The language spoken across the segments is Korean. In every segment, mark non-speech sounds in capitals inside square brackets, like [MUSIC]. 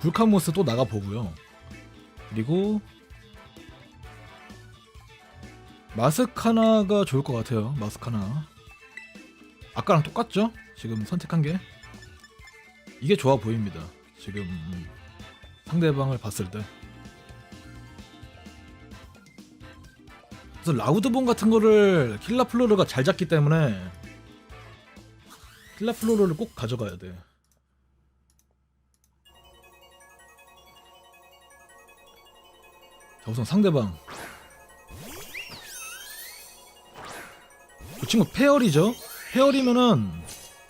불카모스 또 나가 보고요. 그리고 마스카나가 좋을 것 같아요. 마스카나. 아까랑 똑같죠? 지금 선택한 게 이게 좋아 보입니다. 지금 상대방을 봤을 때. 그래서 라우드본 같은 거를 킬라플로르가 잘 잡기 때문에 킬라플로르를 꼭 가져가야 돼. 우선 상대방. 그 친구 페어리죠? 페어리면은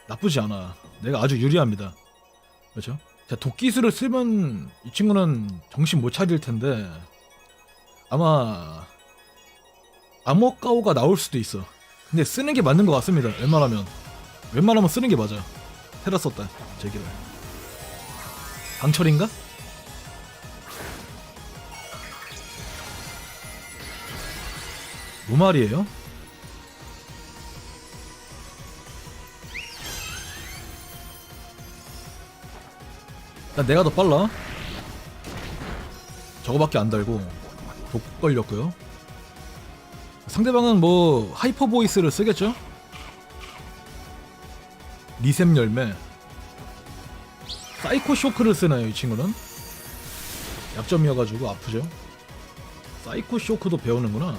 나쁘지 않아. 내가 아주 유리합니다. 그렇죠? 자, 도끼수를 쓰면 이 친구는 정신 못 차릴 텐데 아마 암호가오가 나올 수도 있어. 근데 쓰는 게 맞는 것 같습니다. 웬만하면 웬만하면 쓰는 게 맞아. 테라 썼다. 제기를. 방철인가? 뭐 말이에요? 난 내가 더 빨라. 저거밖에 안 달고 독 걸렸고요. 상대방은 뭐 하이퍼 보이스를 쓰겠죠? 리셈 열매. 사이코 쇼크를 쓰나요, 이 친구는? 약점이어가지고 아프죠. 사이코 쇼크도 배우는구나.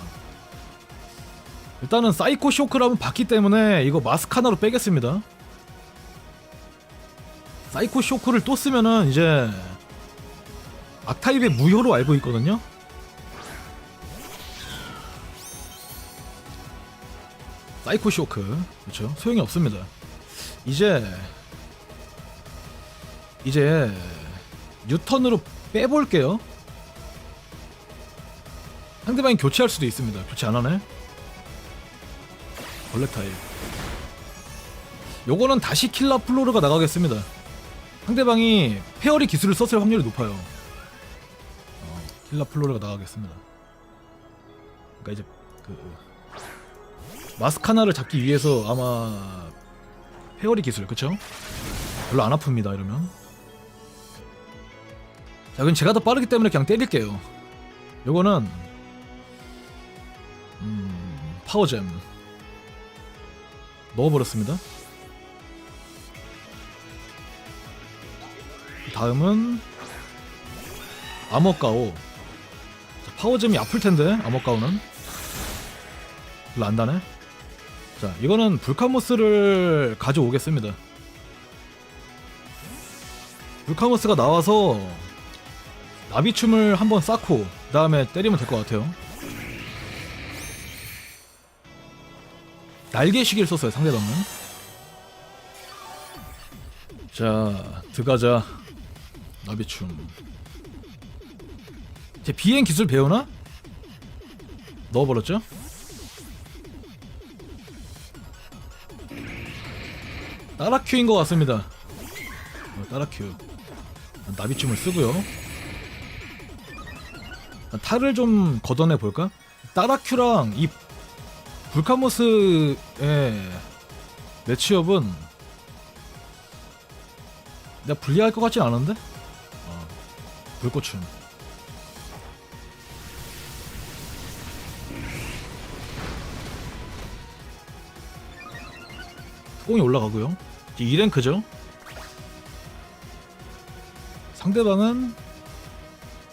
일단은 사이코 쇼크라면 봤기 때문에 이거 마스크 하나로 빼겠습니다. 사이코 쇼크를 또 쓰면은 이제 악타입의 무효로 알고 있거든요. 사이코 쇼크 그렇죠 소용이 없습니다. 이제 이제 뉴턴으로 빼볼게요. 상대방이 교체할 수도 있습니다. 교체 안 하네. 벌레 타입. 요거는 다시 킬라 플로르가 나가겠습니다. 상대방이 페어리 기술을 썼을 확률이 높아요. 어, 킬라 플로르가 나가겠습니다. 그러니까 이제 그 마스카나를 잡기 위해서 아마 페어리 기술 그쵸? 별로 안 아픕니다 이러면. 자 그럼 제가 더 빠르기 때문에 그냥 때릴게요. 요거는 음, 파워잼 넣어버렸습니다. 다음은 자, 파워잼이 아플 텐데 아머가오는. 별로 안 다네. 자 이거는 불카모스를 가져오겠습니다. 불카모스가 나와서 나비춤을 한번 쌓고 그 다음에 때리면 될 것 같아요 날개 시기를 썼어요 상대방은 자 들어가자 나비춤 제 비행 기술 배우나? 넣어버렸죠? 따라 큐인 것 같습니다 어, 따라 큐 나비춤을 쓰고요 탈을 좀 걷어내 볼까? 따라 큐랑 이 불카모스의 매치업은 내가 불리할 것 같진 않은데? 어, 불꽃춤 뚜껑이 올라가고요. 이제 2랭크죠? 상대방은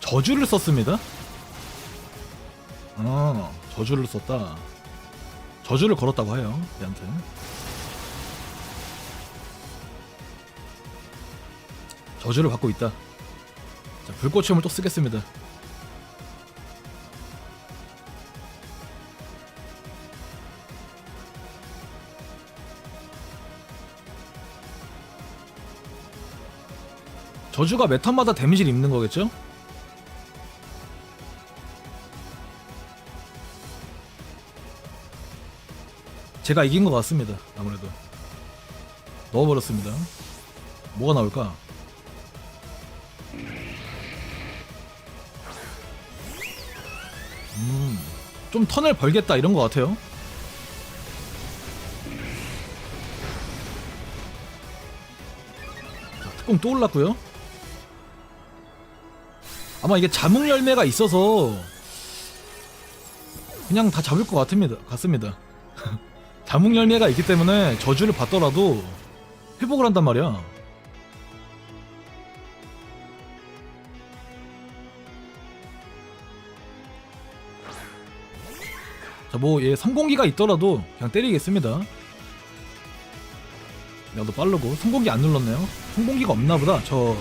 저주를 썼습니다. 어 저주를 썼다 저주를 걸었다고 해요 얘한테 저주를 받고 있다. 자, 불꽃 춤을 또 쓰겠습니다. 저주가 몇 턴마다 데미지를 입는 거겠죠? 제가 이긴 것 같습니다. 아무래도 넣어버렸습니다. 뭐가 나올까? 음, 좀 턴을 벌겠다 이런 것 같아요. 자, 특공 또 올랐고요. 아마 이게 자몽 열매가 있어서 그냥 다 잡을 것 같습니다. 같습니다. [LAUGHS] 자몽 열매가 있기 때문에 저주를 받더라도 회복을 한단 말이야. 자, 뭐, 얘 성공기가 있더라도 그냥 때리겠습니다. 더 빠르고, 성공기 안 눌렀네요. 성공기가 없나 보다, 저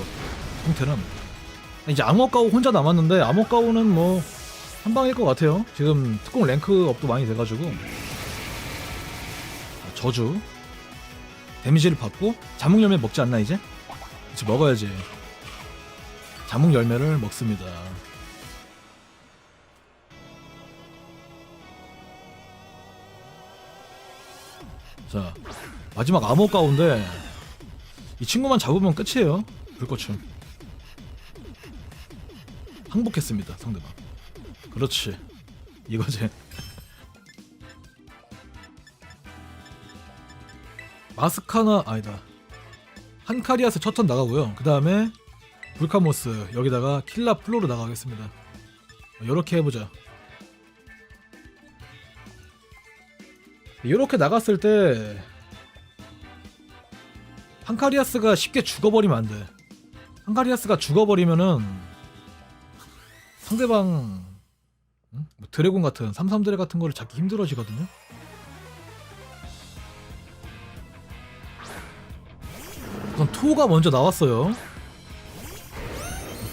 형태는. 이제 암호가오 혼자 남았는데, 암호가오는 뭐, 한 방일 것 같아요. 지금 특공 랭크업도 많이 돼가지고. 저주. 데미지를 받고, 자몽 열매 먹지 않나, 이제? 이제 먹어야지. 자몽 열매를 먹습니다. 자 마지막 암호 가운데 이 친구만 잡으면 끝이에요 불꽃춤 항복했습니다 상대방 그렇지 이거지 마스카나 아니다 한카리아스 첫턴 나가고요 그 다음에 불카모스 여기다가 킬라 플로로 나가겠습니다 이렇게 해보자 이렇게 나갔을 때 한카리아스가 쉽게 죽어버리면 안 돼. 한카리아스가 죽어버리면은 상대방 응? 뭐 드래곤 같은 삼삼드래 같은 거를 잡기 힘들어지거든요. 우선 토가 먼저 나왔어요.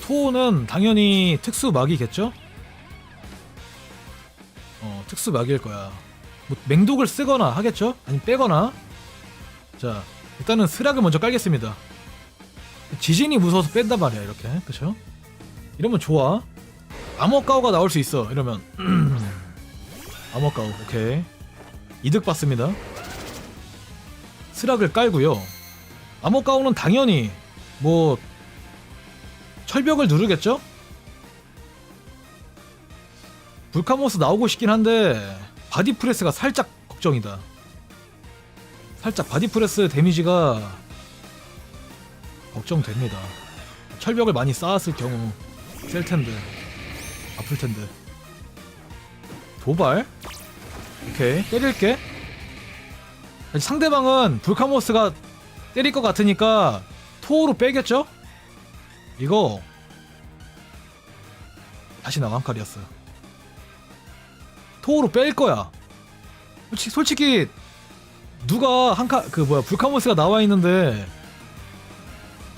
토는 당연히 특수 막이겠죠? 어, 특수 막일 거야. 뭐 맹독을 쓰거나 하겠죠? 아니면 빼거나 자 일단은 스락을 먼저 깔겠습니다 지진이 무서워서 뺀단 말이야 이렇게 그쵸? 이러면 좋아 암호가오가 나올 수 있어 이러면 [CLEARS THROAT] 암호가오 오케이 이득 받습니다 스락을 깔고요 암호가오는 당연히 뭐 철벽을 누르겠죠? 불카모스 나오고 싶긴 한데 바디 프레스가 살짝 걱정이다. 살짝 바디 프레스 데미지가 걱정됩니다. 철벽을 많이 쌓았을 경우 셀 텐데 아플 텐데. 도발? 오케이 때릴게. 상대방은 불카모스가 때릴 것 같으니까 토로 빼겠죠? 이거 다시 나간 칼이었어요. 토로 뺄 거야. 솔직히, 솔직히 누가 한카 그 뭐야 불카모스가 나와 있는데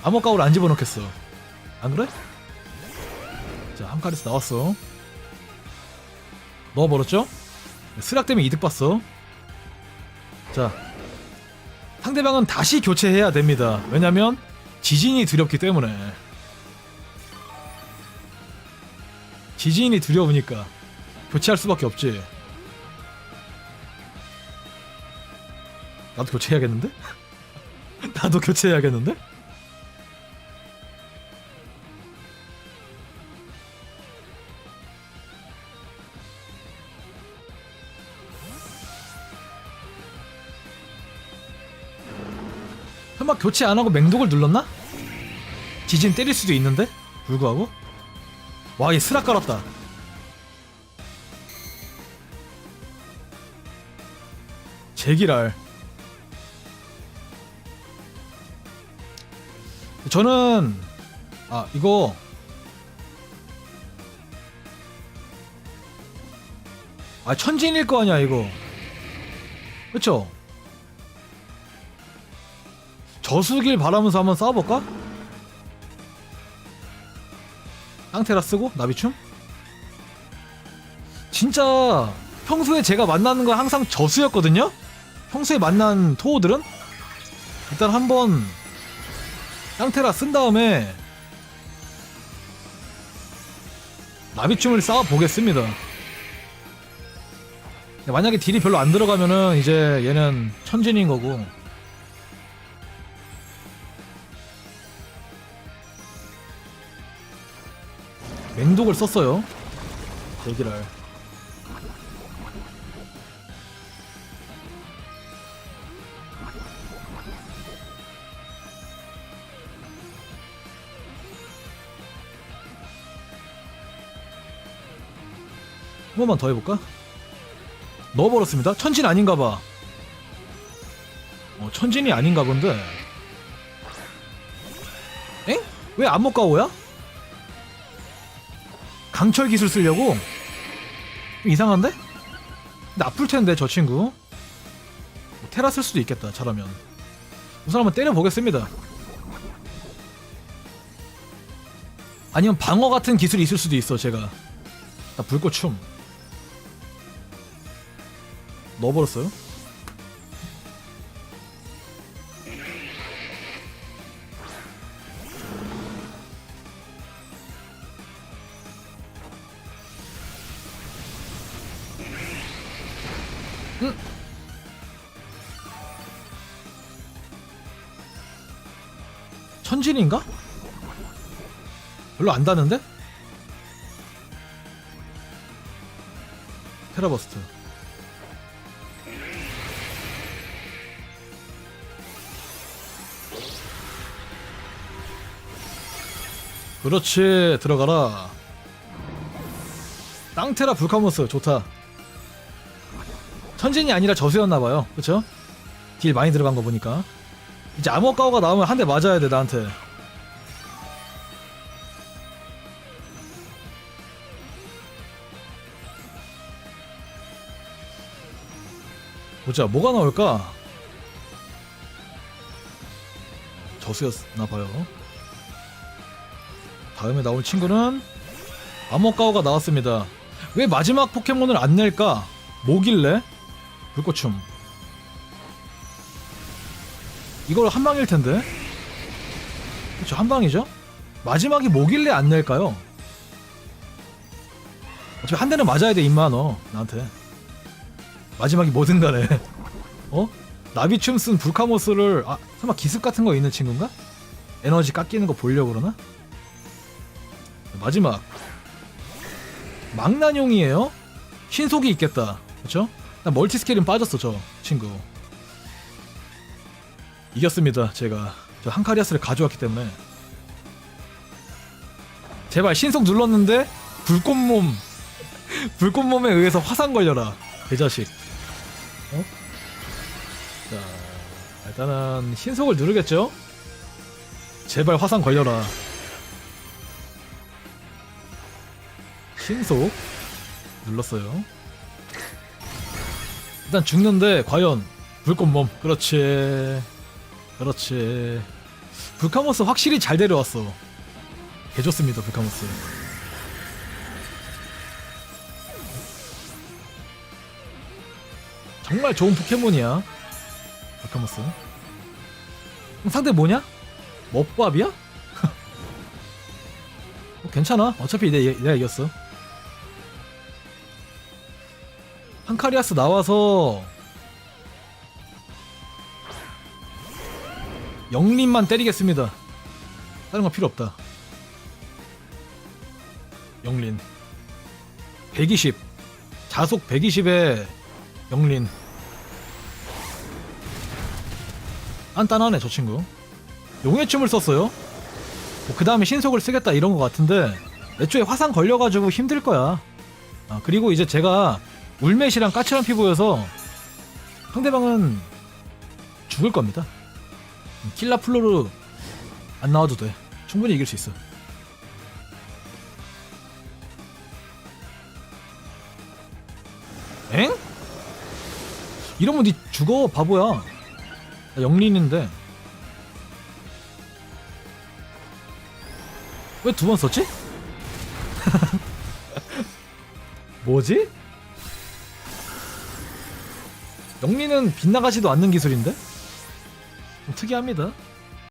암호가오를 안 집어넣겠어. 안 그래? 자 한카리스 나왔어. 넣어버렸죠? 스락 때문에 이득 봤어. 자 상대방은 다시 교체해야 됩니다. 왜냐면 지진이 두렵기 때문에 지진이 두려우니까 교체할 수밖에 없지. 나도 교체해야겠는데? [LAUGHS] 나도 교체해야겠는데? 설마 교체 안 하고 맹독을 눌렀나? 지진 때릴 수도 있는데? 불구하고? 와, 얘 스락 깔았다. 제기랄. 저는 아 이거 아 천진일 거 아니야 이거. 그쵸? 저수길 바라면서 한번 싸워볼까? 앙테라 쓰고 나비춤? 진짜 평소에 제가 만나는 건 항상 저수였거든요? 평소에 만난 토호들은 일단 한번 깡테라 쓴 다음에 나비춤을 쌓아 보겠습니다. 만약에 딜이 별로 안 들어가면은 이제 얘는 천진인 거고 맹독을 썼어요. 대기를 한 번만 더 해볼까? 넣어버렸습니다. 천진 아닌가봐. 어, 천진이 아닌가 본데. 엥? 왜 암흑가오야? 강철 기술 쓰려고? 좀 이상한데? 나쁠 텐데 저 친구. 뭐 테라 쓸 수도 있겠다. 잘하면. 우선 한번 때려보겠습니다. 아니면 방어 같은 기술이 있을 수도 있어 제가. 나 불꽃춤. 넣어버렸어요? 음. 천진인가? 별로 안 다는데? 테라버스트 그렇지 들어가라 땅테라 불카모스 좋다 천진이 아니라 저수였나 봐요. 그쵸? 딜 많이 들어간 거 보니까. 이제 암호 가오가 나오면 한 대 맞아야 돼 나한테. 보자 뭐가 나올까? 저수였나 봐요. 다음에 나올 친구는 암호가오가 나왔습니다. 왜 마지막 포켓몬을 안 낼까? 뭐길래 불꽃춤 이걸 한 방일 텐데 그쵸 한 방이죠 마지막이 뭐길래 안 낼까요 어차피 한 대는 맞아야 돼 임마 너 나한테 마지막이 뭐든 간에 어? 나비춤 쓴 불카모스를 아 설마 기습 같은 거 있는 친구인가? 에너지 깎이는 거 보려고 그러나? 마지막 망나뇽이에요? 신속이 있겠다 그쵸? 나 멀티스케일은 빠졌어 저 친구. 이겼습니다 제가. 저 한카리아스를 가져왔기 때문에. 제발 신속 눌렀는데 불꽃몸 [LAUGHS] 불꽃몸에 의해서 화상 걸려라 개자식. 어? 자 일단은 신속을 누르겠죠? 제발 화상 걸려라. 신속 눌렀어요 일단 죽는데 과연 불꽃몸. 그렇지. 그렇지. 불카모스 확실히 잘 데려왔어. 개좋습니다 불카모스. 정말 좋은 포켓몬이야 불카모스. 상대 뭐냐? 먹밥이야? 뭐 [LAUGHS] 괜찮아. 어차피 내, 내가 이겼어 한카리아스 나와서 영림만 때리겠습니다. 다른 건 필요 없다. 영린. 120 자속 120에 영린. 단단하네 저 친구. 용의 춤을 썼어요. 뭐 그 다음에 신속을 쓰겠다 이런 거 같은데 애초에 화상 걸려가지고 힘들 거야. 아, 그리고 이제 제가 울맷이랑 까칠한 피부여서 상대방은 죽을 겁니다 킬라 플로르 안 나와도 돼. 충분히 이길 수 있어. 엥? 이러면 니 죽어 바보야. 나 영린인데. 왜 두 번 썼지? [LAUGHS] 뭐지? 영린은 빗나가지도 않는 기술인데? 좀 특이합니다.